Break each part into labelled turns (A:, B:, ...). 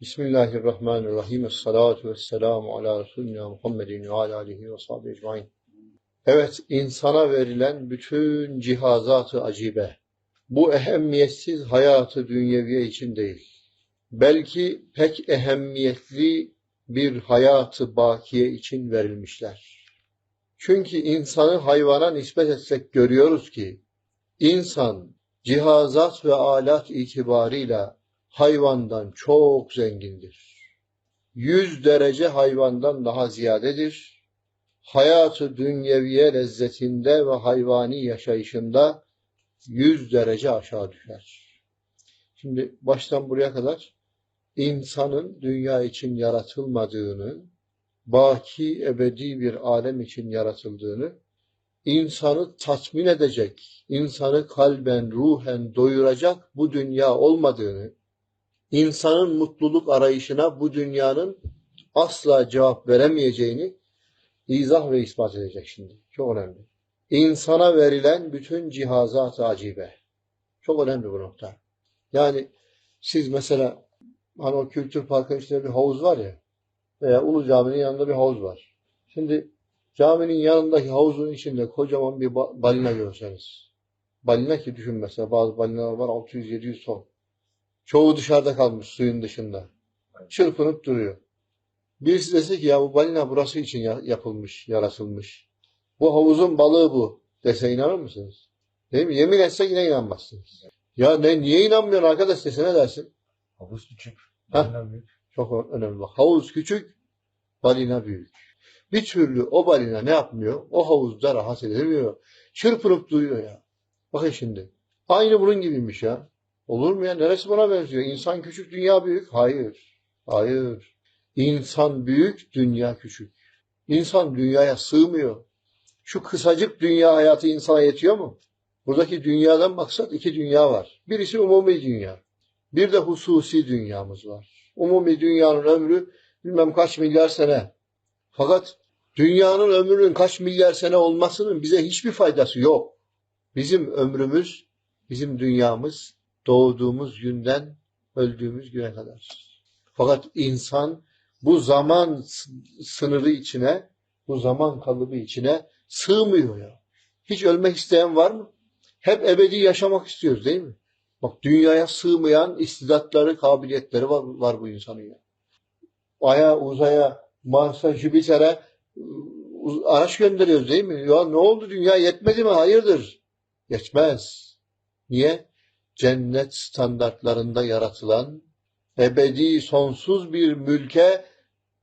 A: Bismillahirrahmanirrahim. Esselatu vesselamu ala Resulina Muhammedin ve ala alihi ve sahbihi ecmain. Evet, insana verilen bütün cihazatı acibe. Bu ehemmiyetsiz hayatı dünyeviye için değil. Belki pek ehemmiyetli bir hayatı bakiye için verilmişler. Çünkü insanı hayvana nispet etsek görüyoruz ki, insan cihazat ve alat itibarıyla hayvandan çok zengindir. Yüz derece hayvandan daha ziyadedir. Hayatı dünyeviye lezzetinde ve hayvani yaşayışında yüz derece aşağı düşer. Şimdi baştan buraya kadar insanın dünya için yaratılmadığını, baki ebedi bir alem için yaratıldığını, insanı tatmin edecek, insanı kalben, ruhen doyuracak bu dünya olmadığını, insanın mutluluk arayışına bu dünyanın asla cevap veremeyeceğini izah ve ispat edecek şimdi. Çok önemli. İnsana verilen bütün cihazat acibe. Çok önemli bu nokta. Yani siz mesela hani o kültür parkın içinde bir havuz var ya veya Ulu Cami'nin yanında bir havuz var. Şimdi caminin yanındaki havuzun içinde kocaman bir balina görseniz. Balina ki düşün mesela bazı balinalar var 600-700 ton. Çoğu dışarıda kalmış suyun dışında. Çırpınıp duruyor. Birisi dese ki ya bu balina burası için yapılmış, yaratılmış. Bu havuzun balığı bu dese inanır mısınız? Değil mi? Yemin etsek yine inanmazsınız. Ya ne, niye inanmıyorsun arkadaş dese ne dersin?
B: Havuz küçük. Balina büyük.
A: Çok önemli bak. Havuz küçük, balina büyük. Bir türlü o balina ne yapmıyor? O havuzda rahat edemiyor. Çırpınıp duruyor ya. Bakın şimdi. Aynı bunun gibiymiş ya. Olur mu ya? Neresi buna benziyor? İnsan küçük, dünya büyük. Hayır. Hayır. İnsan büyük, dünya küçük. İnsan dünyaya sığmıyor. Şu kısacık dünya hayatı insana yetiyor mu? Buradaki dünyadan maksat iki dünya var. Birisi umumi dünya. Bir de hususi dünyamız var. Umumi dünyanın ömrü bilmem kaç milyar sene. Fakat dünyanın ömrünün kaç milyar sene olmasının bize hiçbir faydası yok. Bizim ömrümüz, bizim dünyamız doğduğumuz günden öldüğümüz güne kadar. Fakat insan bu zaman sınırı içine, bu zaman kalıbı içine sığmıyor ya. Hiç ölmek isteyen var mı? Hep ebedi yaşamak istiyoruz değil mi? Bak dünyaya sığmayan istidatları, kabiliyetleri var, var bu insanın ya. Aya, uzaya, Mars'a, Jüpiter'e ıı, araç gönderiyoruz değil mi? Ya ne oldu dünya yetmedi mi? Hayırdır? Yetmez. Niye? Cennet standartlarında yaratılan ebedi sonsuz bir mülke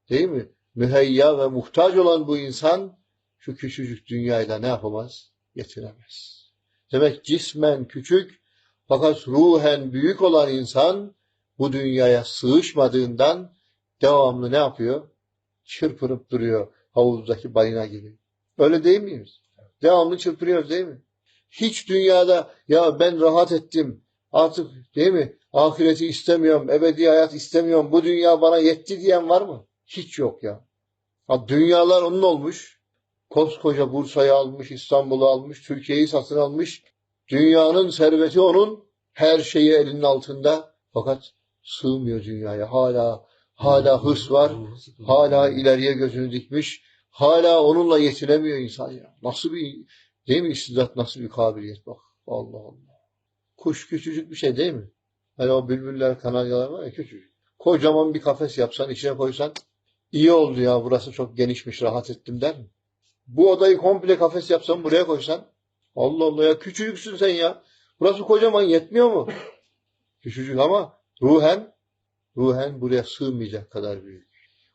A: değil mi? Müheyya ve muhtaç olan bu insan şu küçücük dünyayla ne yapamaz? Yetiremez. Demek cismen küçük fakat ruhen büyük olan insan bu dünyaya sığışmadığından devamlı ne yapıyor? Çırpınıp duruyor havuzdaki balina gibi. Öyle değil miyiz? Devamlı çırpınıyoruz değil mi? Hiç dünyada ya ben rahat ettim artık değil mi? Ahireti istemiyorum, ebedi hayat istemiyorum, bu dünya bana yetti diyen var mı? Hiç yok ya. Ha, dünyalar onun olmuş. Koskoca Bursa'yı almış, İstanbul'u almış, Türkiye'yi satın almış. Dünyanın serveti onun, her şeyi elinin altında. Fakat sığmıyor dünyaya. Hala hala hırs var. Hala ileriye gözünü dikmiş. Hala onunla yetinemiyor insan ya. Nasıl bir değil mi istidat, nasıl bir kabiliyet bak. Allah Allah. Kuş küçücük bir şey değil mi? Hani o bülbüller, kanaryalar var ya küçücük. Kocaman bir kafes yapsan, içine koysan iyi oldu ya burası çok genişmiş, rahat ettim der mi? Bu odayı komple kafes yapsan buraya koysan Allah Allah ya küçücüksün sen ya. Burası kocaman yetmiyor mu? Küçücük ama ruhen ruhen buraya sığmayacak kadar büyük.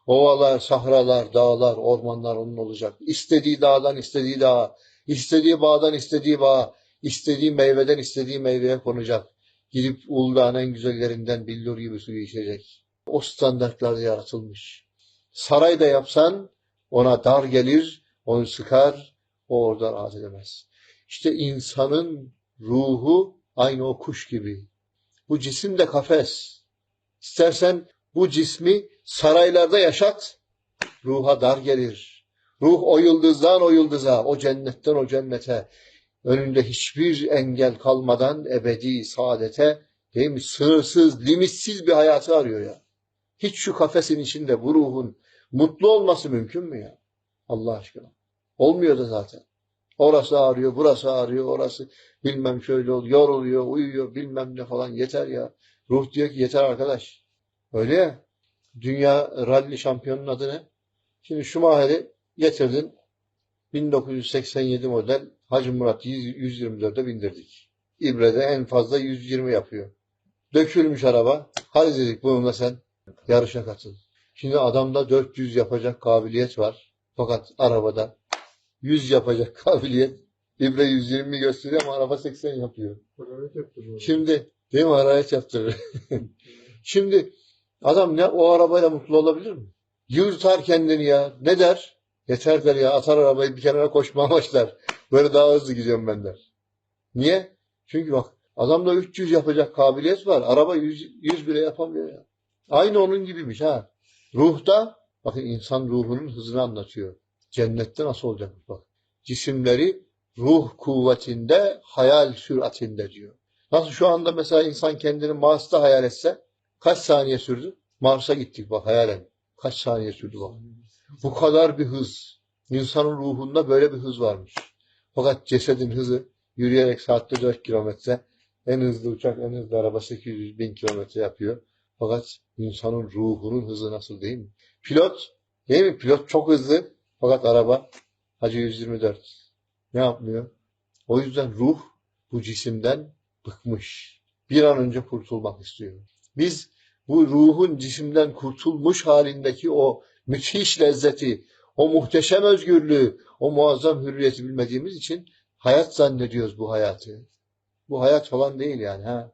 A: Ovalar, sahralar, dağlar, ormanlar onun olacak. İstediği dağdan istediği dağa, istediği bağdan istediği bağa, istediği meyveden istediği meyveye konacak. Gidip Uludağ'ın en güzellerinden billur gibi suyu içecek. O standartlarda yaratılmış. Saray da yapsan ona dar gelir, onu sıkar, o orada rahat edemez. İşte insanın ruhu aynı o kuş gibi. Bu cisim de kafes. İstersen bu cismi saraylarda yaşat, ruha dar gelir. Ruh o yıldızdan o yıldıza, o cennetten o cennete, önünde hiçbir engel kalmadan ebedi saadete, değil mi? Sınırsız, limitsiz bir hayatı arıyor ya. Hiç şu kafesin içinde bu ruhun mutlu olması mümkün mü ya? Allah aşkına. Olmuyor da zaten. Orası ağrıyor, burası ağrıyor, orası bilmem şöyle oluyor, yoruluyor, uyuyor, bilmem ne falan. Yeter ya. Ruh diyor ki yeter arkadaş. Öyle ya. Dünya rally şampiyonunun adı ne? Şimdi Schumacher'i getirdin. 1987 model Hacı Murat 124'e bindirdik. İbre'de en fazla 120 yapıyor. Dökülmüş araba. Hadi dedik bununla sen yarışa katıl. Şimdi adamda 400 yapacak kabiliyet var. Fakat arabada 100 yapacak kabiliyet. İbre 120 gösteriyor ama araba 80 yapıyor.
B: Hararet.
A: Şimdi değil mi araç yaptırır. Şimdi adam ne o arabayla mutlu olabilir mi? Yırtar kendini ya. Ne der? Yeter der ya. Atar arabayı bir kenara koşmaya başlar. Böyle daha hızlı gidiyorum ben der. Niye? Çünkü bak adamda 300 yapacak kabiliyet var. Araba 100, 100 bile yapamıyor ya. Aynı onun gibiymiş ha. Ruhta bakın insan ruhunun hızını anlatıyor. Cennette nasıl olacak bak. Cisimleri ruh kuvvetinde, hayal süratinde diyor. Nasıl şu anda mesela insan kendini Mars'ta hayal etse kaç saniye sürdü? Mars'a gittik bak hayalen. Kaç saniye sürdü bak. Bu kadar bir hız. İnsanın ruhunda böyle bir hız varmış. Fakat cesedin hızı yürüyerek saatte 4 kilometre en hızlı uçak, en hızlı araba 800 bin kilometre yapıyor. Fakat insanın ruhunun hızı nasıl değil mi? Pilot, değil mi? Pilot çok hızlı. Fakat araba Hacı 124. Ne yapmıyor? O yüzden ruh bu cisimden bıkmış. Bir an önce kurtulmak istiyor. Biz bu ruhun cisimden kurtulmuş halindeki o müthiş lezzeti, o muhteşem özgürlüğü, o muazzam hürriyeti bilmediğimiz için hayat zannediyoruz bu hayatı. Bu hayat falan değil yani. Ha?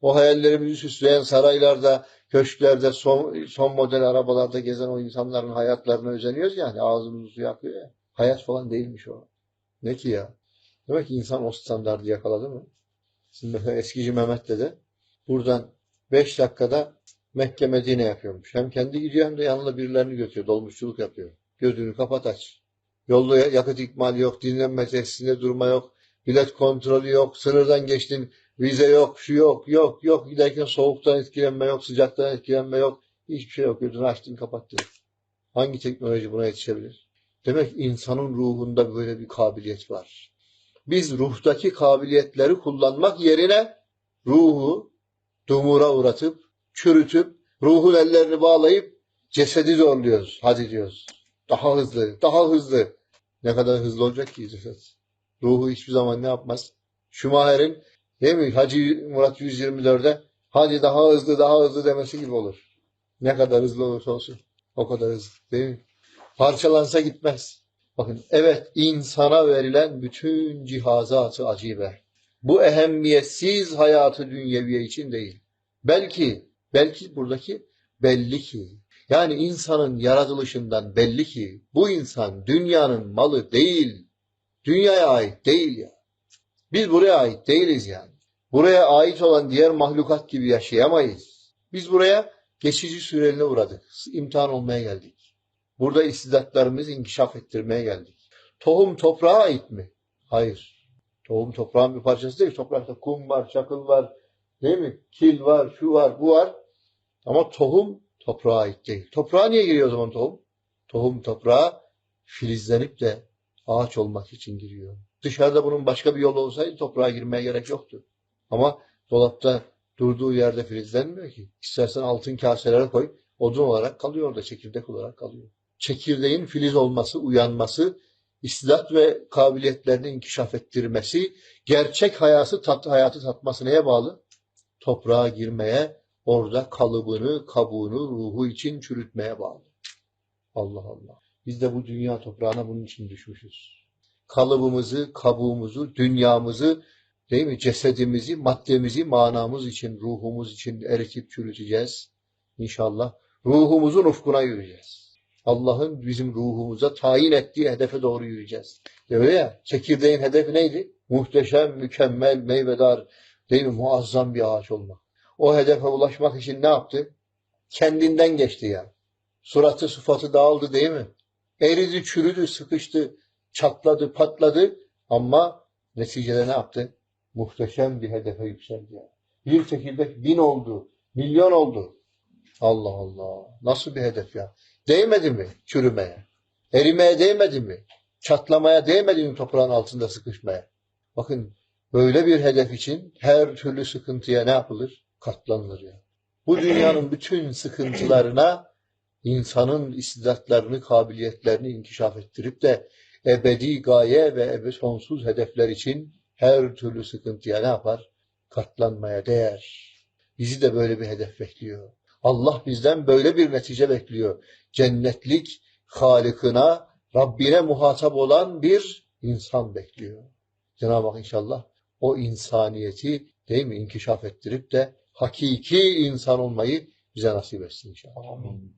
A: O hayallerimizi süsleyen saraylarda, köşklerde, son, son model arabalarda gezen o insanların hayatlarına özeniyoruz yani. Ağzımızı suya akıyor ya. Hayat falan değilmiş o. Ne ki ya? Demek ki insan o standardı yakaladı mı? Şimdi mesela eskici Mehmet dedi. Buradan 5 dakikada Mekke Medine yapıyormuş. Hem kendi gidiyor hem de yanında birilerini götürüyor. Dolmuşçuluk yapıyor. Gözünü kapat aç. Yolda yakıt ikmali yok, dinlenme tesisinde durma yok, bilet kontrolü yok, sınırdan geçtin, vize yok, şu yok, yok, yok. Giderken soğuktan etkilenme yok, sıcaktan etkilenme yok. Hiçbir şey yok. Gözünü açtın kapattın. Hangi teknoloji buna yetişebilir? Demek insanın ruhunda böyle bir kabiliyet var. Biz ruhtaki kabiliyetleri kullanmak yerine ruhu dumura uğratıp, çürütüp, ruhun ellerini bağlayıp cesedi zorluyoruz. Hadi diyoruz. Daha hızlı, daha hızlı. Ne kadar hızlı olacak ki ceset? Ruhu hiçbir zaman ne yapmaz? Schumacher'in değil mi? Hacı Murat 124'de hadi daha hızlı, daha hızlı demesi gibi olur. Ne kadar hızlı olursa olsun. O kadar hızlı değil mi? Parçalansa gitmez. Bakın evet insana verilen bütün cihazatı acibe. Bu ehemmiyetsiz hayatı dünyeviye için değil. Belki, belki buradaki belli ki. Yani insanın yaratılışından belli ki bu insan dünyanın malı değil. Dünyaya ait değil ya. Biz buraya ait değiliz yani. Buraya ait olan diğer mahlukat gibi yaşayamayız. Biz buraya geçici süreliğine uğradık. İmtihan olmaya geldik. Burada istidatlarımızı inkişaf ettirmeye geldik. Tohum toprağa ait mi? Hayır. Tohum toprağın bir parçası değil. Toprakta kum var, çakıl var, değil mi? Kil var, şu var, bu var. Ama tohum toprağa ait değil. Toprağa niye giriyor o zaman tohum? Tohum toprağa filizlenip de ağaç olmak için giriyor. Dışarıda bunun başka bir yolu olsaydı toprağa girmeye gerek yoktu. Ama dolapta durduğu yerde filizlenmiyor ki. İstersen altın kaselere koy, odun olarak kalıyor orada, çekirdek olarak kalıyor. Çekirdeğin filiz olması, uyanması, istidat ve kabiliyetlerini inkişaf ettirmesi, gerçek hayatı, tat, hayatı tatması neye bağlı? Toprağa girmeye, orada kalıbını, kabuğunu, ruhu için çürütmeye bağlı. Allah Allah. Biz de bu dünya toprağına bunun için düşmüşüz. Kalıbımızı, kabuğumuzu, dünyamızı, değil mi? Cesedimizi, maddemizi, manamız için, ruhumuz için eritip çürüteceğiz. İnşallah ruhumuzun ufkuna yürüyeceğiz. Allah'ın bizim ruhumuza tayin ettiği hedefe doğru yürüyeceğiz. Öyle ya, çekirdeğin hedefi neydi? Muhteşem, mükemmel, meyvedar, değil mi? Muazzam bir ağaç olmak. O hedefe ulaşmak için ne yaptı? Kendinden geçti ya. Suratı, sıfatı dağıldı değil mi? Eridi, çürüdü, sıkıştı, çatladı, patladı ama neticede ne yaptı? Muhteşem bir hedefe yükseldi ya. Bir çekirdek bin oldu, milyon oldu. Allah Allah. Nasıl bir hedef ya? Değmedi mi çürümeye? Erimeye değmedi mi? Çatlamaya değmedi mi toprağın altında sıkışmaya? Bakın böyle bir hedef için her türlü sıkıntıya ne yapılır? Katlanılır ya. Bu dünyanın bütün sıkıntılarına insanın istidatlarını, kabiliyetlerini inkişaf ettirip de ebedi gaye ve ebe sonsuz hedefler için her türlü sıkıntıya ne yapar? Katlanmaya değer. Bizi de böyle bir hedef bekliyor. Allah bizden böyle bir netice bekliyor. Cennetlik Halık'ına, Rabbine muhatap olan bir insan bekliyor. Cenab-ı Hak inşallah o insaniyeti değil mi inkişaf ettirip de hakiki insan olmayı bize nasip etsin inşallah.
B: Amin.